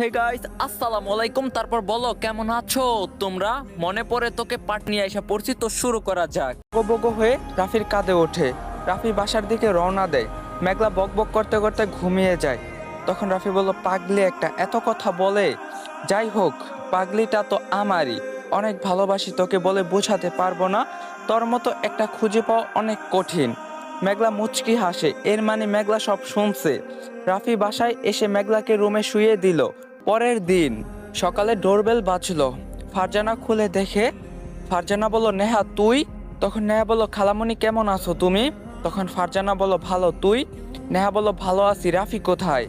Hey guys আসসালামু আলাইকুম তারপর বলো, কেমন আছো? তোমরা? মনে পড়ে তোকে পাট নিয়ে এসে পড়ছি, তো শুরু করা যাক। বগো হয়ে রাফির কাঁধে ওঠে। রাফি বাসার দিকে রওনা দেয়। মেঘলা বক বক করতে করতে ঘুমিয়ে যায়। তখন রাফি বলল, পাগলি একটা, এত কথা বলে? যাই হোক, পাগলিটা তো আমারই। অনেক ভালোবাসি তোকে বলে বোঝাতে পারব না। তোর মতো একটা খুঁজে পাওয়া অনেক কঠিন। মেঘলা মুচকি হাসে। এর মানে মেঘলা সব শুনছে। রাফি বাসায় এসে মেঘলাকে রুমে শুয়ে দিল। পরের দিন সকালে ডোরবেল বাজলো। ফারজানা খুলে দেখে, ফারজানা বলল নেহা, তুই? তখন নেহা বলল খালামণি কেমন আছো তুমি? তখন ফারজানা বলল ভালো, তুই? নেহা বলল ভালো আছি, রাফি কোথায়?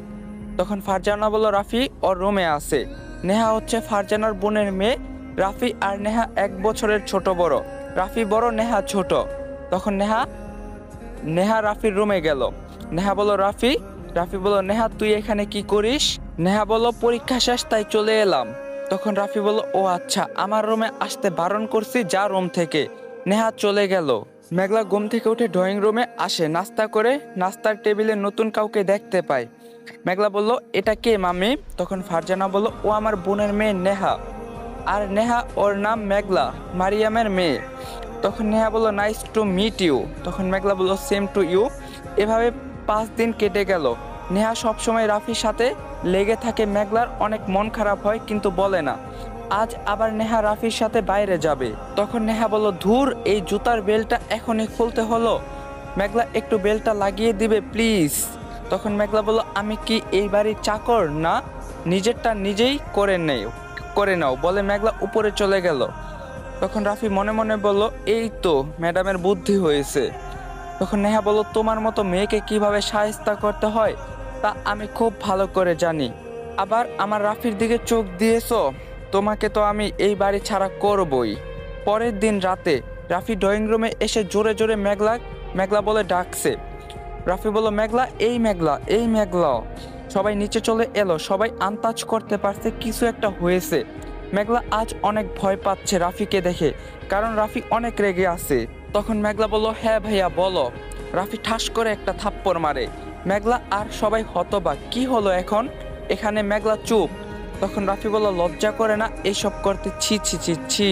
তখন ফারজানা বলল রাফি ওর রুমে আছে। নেহা হচ্ছে ফারজানার বোনের মেয়ে, রাফি আর নেহা এক বছরের ছোট বড়। রাফি বড়, নেহা ছোট। তখন নেহা নেহা রাফির রুমে গেল। নেহা বলল রাফি? রাফি বলল নেহা, তুই এখানে কি করিস? নেহা বলল, পরীক্ষা শেষ, তাই চলে এলাম। তখন রাফি বলল, ও আচ্ছা আমার রুমে আসতে বারণ করছি, যা রুম থেকে। নেহা চলে গেল। মেঘলা ঘুম থেকে উঠে ড্রয়িং রুমে আসে, নাস্তা করে নাস্তার টেবিলে নতুন কাউকে দেখতে পায়। মেঘলা বলল, এটা কে মামি তখন ফারজানা বলল, ও আমার বোনের মেয়ে, নেহা। আর নেহা, ওর নাম মেঘলা, মারিয়ামের মেয়ে। তখন নেহা বলল, নাইস টু মিট ইউ। তখন মেঘলা বলল, সেম টু ইউ। এভাবে পাঁচ দিন কেটে গেল। নেহা সবসময় রাফির সাথে লেগে থাকে। মেঘলার অনেক মন খারাপ হয়, কিন্তু বলে না। আজ আবার নেহা রাফির সাথে বাইরে যাবে। তখন নেহা বলল, ধুর, এই জুতার বেলটা এখনই খুলতে হলো। মেঘলা, একটু বেলটা লাগিয়ে দিবে, প্লিজ। তখন মেঘলা বলল, আমি কি এই বাড়ির চাকর? না, নিজেরটা নিজেই করে নেই করে নাও। বলে মেঘলা উপরে চলে গেল। তখন রাফি মনে মনে বলল, এই তো, ম্যাডামের বুদ্ধি হয়েছে। তখন নেহা বলল, তোমার মতো মেয়েকে কীভাবে সাহেস্তা করতে হয়? তা আমি খুব ভালো করে জানি। আবার আমার রাফির দিকে চোখ দিয়েছ? তোমাকে তো আমি এই বাড়ি ছাড়া করবই। পরের দিন রাতে রাফি ড্রয়িং রুমে এসে জোরে জোরে মেঘলা মেঘলা বলে ডাকছে। রাফি বলল, মেঘলা, এই মেঘলা এই মেঘলা। সবাই নিচে চলে এলো, সবাই আন্তাজ করতে পারছে কিছু একটা হয়েছে। মেঘলা আজ অনেক ভয় পাচ্ছে রাফিকে দেখে, কারণ রাফি অনেক রেগে আছে। তখন মেঘলা বলল হ্যাঁ ভাইয়া, বলো। রাফি ঠাস করে একটা থাপ্পড় মারে। মেঘলা আর সবাই হতবাক। কি হলো এখন? এখানে মেঘলা চুপ। তখন রাফি বলল, লজ্জা করে না? এইসব করতে ছি ছি ছি ছি।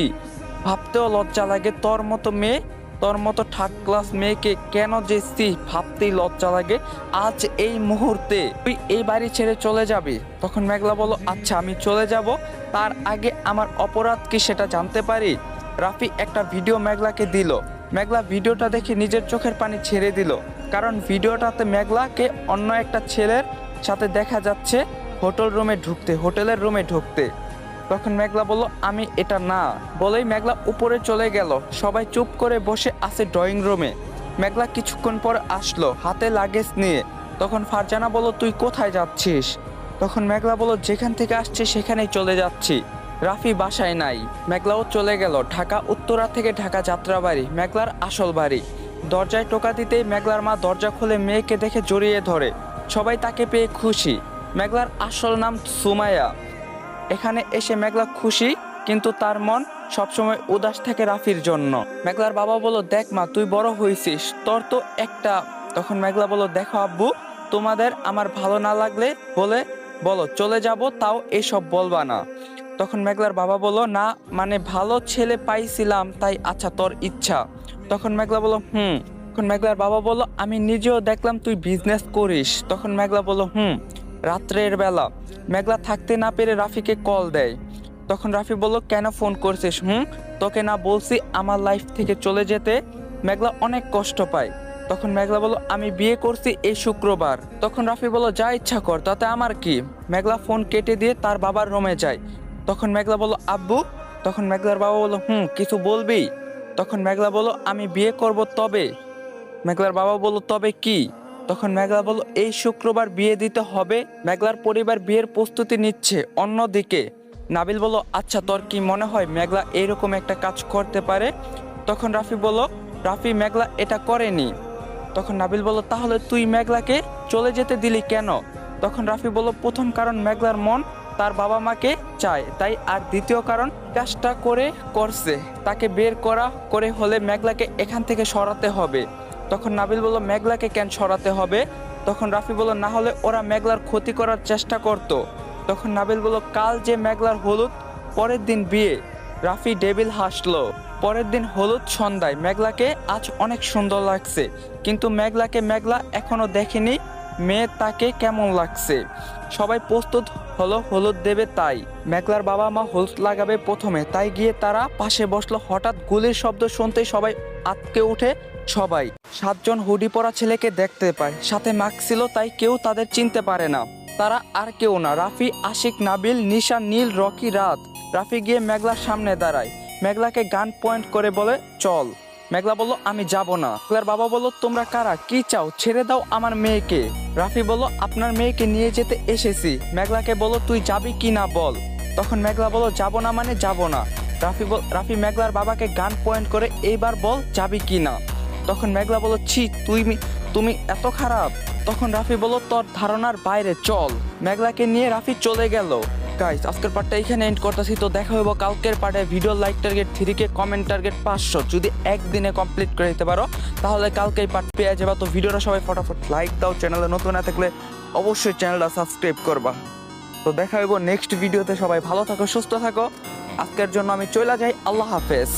ভাবতেও লজ্জা লাগে। তোর মতো মেয়ে, তোর মতো থার্ড ক্লাস মেয়েকে কেন যে সি ভাবতেই লজ্জা লাগে। আজ এই মুহূর্তে তুই এই বাড়ি ছেড়ে চলে যাবি? তখন মেঘলা বলল আচ্ছা আমি চলে যাব। তার আগে আমার অপরাধ কি সেটা জানতে পারি? রাফি একটা ভিডিও মেঘলাকে দিল। মেঘলা ভিডিওটা দেখে নিজের চোখের পানি ছেড়ে দিল। কারণ ভিডিওটাতে মেঘলাকে অন্য একটা ছেলের সাথে দেখা যাচ্ছে হোটেল রুমে ঢুকতে, হোটেলের রুমে ঢুকতে। তখন মেঘলা বলল, আমি এটা না। বলেই মেঘলা উপরে চলে গেল। সবাই চুপ করে বসে আছে ড্রয়িং রুমে। মেঘলা কিছুক্ষণ পর আসলো হাতে লাগেজ নিয়ে। তখন ফারজানা বলল, তুই কোথায় যাচ্ছিস? তখন মেঘলা বলল, যেখান থেকে আসছি সেখানেই চলে যাচ্ছি। রাফি বাসায় নাই। মেঘলাও চলে গেল ঢাকা উত্তরা থেকে ঢাকা যাত্রাবাড়ি, মেঘলার আসল বাড়ি। দরজায় টোকা দিতেই মেঘলার মা দরজা খুলে মেয়েকে দেখে জড়িয়ে ধরে। সবাই তাকে পেয়ে খুশি। মেঘলার আসল নাম সুমায়া এখানে এসে মেঘলা খুশি, কিন্তু তার মন সবসময় উদাস থাকে রাফির জন্য। মেঘলার বাবা বলো দেখ মা, তুই বড় হয়েছিস তোর তো একটা তখন মেঘলা বলো দেখো আব্বু, তোমাদের আমার ভালো না লাগলে বলে, বলো, চলে যাব, তাও এসব বলবা না। তখন মেঘলার বাবা বলো না মানে ভালো ছেলে পাইছিলাম, তাই আচ্ছা তোর ইচ্ছা। তখন মেঘলা বলল, হুম। তখন মেঘলার বাবা বলল, আমি নিজেও দেখলাম তুই বিজনেস করিস। তখন মেঘলা বলল, হুম, রাত্রের বেলা। মেঘলা থাকতে না পেরে রাফিকে কল দেয়। তখন রাফি বলল, কেন ফোন করছিস? হুম, তোকে না বলছি আমার লাইফ থেকে চলে যেতে। মেঘলা অনেক কষ্ট পায়। তখন মেঘলা বলল, আমি বিয়ে করছি এই শুক্রবার। তখন রাফি বলল, যা ইচ্ছা কর, তাতে আমার কি? মেঘলা ফোন কেটে দিয়ে তার বাবার রুমে যায়। তখন মেঘলা বলল, আব্বু? তখন মেঘলার বাবা বলল, হুম, কিছু বলবি? তখন মেঘলা বলল, আমি বিয়ে করব তবে। মেঘলার বাবা বলল, তবে কি? তখন মেঘলা বলল, এই শুক্রবার বিয়ে দিতে হবে। মেঘলার পরিবার বিয়ের প্রস্তুতি নিচ্ছে অন্যদিকে। নাবিল বলল আচ্ছা তোর কি মনে হয় মেঘলা এইরকম একটা কাজ করতে পারে? তখন রাফি বলল, রাফি, মেঘলা এটা করেনি। তখন নাবিল বলল, তাহলে তুই মেঘলাকে চলে যেতে দিলি কেন? তখন রাফি বলল, প্রথম কারণ মেঘলার মন তার বাবা মাকে চায়। তাই আর দ্বিতীয় কারণ, কাজটা করে করছে। তাকে বের করা, করে হলে মেঘলাকে এখান থেকে সরাতে হবে। তখন নাবিল বলল, মেঘলাকে কেন সরাতে হবে? তখন রাফি বলল, না হলে ওরা মেঘলার ক্ষতি করার চেষ্টা করত। তখন নাবিল বলল, কাল যে মেঘলার হলুদ, পরের দিন বিয়ে। রাফি ডেবিল হাসলো, পরের দিন হলুদ সন্ধ্যায়, মেঘলাকে আজ অনেক সুন্দর লাগছে। কিন্তু মেঘলাকে মেঘলা এখনও দেখেনি। মেয়ে তাকে কেমন লাগছে? সবাই প্রস্তুত হলো হলুদ দেবে তাই। মেঘলার বাবা মা হলুদ লাগাবে প্রথমে, তাই গিয়ে তারা পাশে বসল। হঠাৎ গুলির শব্দ শুনতেই সবাই আতকে উঠে সবাই। সাতজন হুডি পরা ছেলেকে দেখতে পায়। সাথে মাস্ক ছিল, তাই কেউ তাদের চিনতে পারে না। তারা আর কেউ না, রাফি, আশিক, নাবিল, নিশা, নীল, রকি, রাত। রাফি গিয়ে মেঘলার সামনে দাঁড়ায়। মেঘলাকে গান পয়েন্ট করে বলে, চল। মেঘলা বলল, আমি যাব না। মেঘলার বাবা বলল, তোমরা কারা? কি চাও? ছেড়ে দাও আমার মেয়েকে। রাফি বলল, আপনার মেয়েকে নিয়ে যেতে এসেছি। মেঘলাকে বলল, তুই যাবি কি না বল? তখন মেঘলা বলল, যাব না মানে যাব না। রাফি বল, রাফি মেঘলার বাবাকে গান পয়েন্ট করে, এইবার বল যাবি কি না? তখন মেঘলা বলল, ছি, তুই তুমি এত খারাপ। তখন রাফি বলল, তোর ধারণার বাইরে চল। মেঘলাকে নিয়ে রাফি চলে গেল। গাইস আজকের পার্টটা এখানে এন্ড করতেছি। তো দেখা হইব কালকের পার্টে video like target three K comment target পাঁচশো। যদি একদিনে কমপ্লিট করে দিতে পারো, তাহলে কালকে এই পার্ট পেয়ে যাবা। তো ভিডিওটা সবাই ফটাফট লাইক দাও। চ্যানেলে নতুন না থাকলে অবশ্যই চ্যানেলটা সাবস্ক্রাইব করবা। তো দেখা হইব নেক্সট ভিডিওতে সবাই ভালো থাকো, সুস্থ থাকো। আজকের জন্য আমি চলে যাই। আল্লাহ হাফেজ।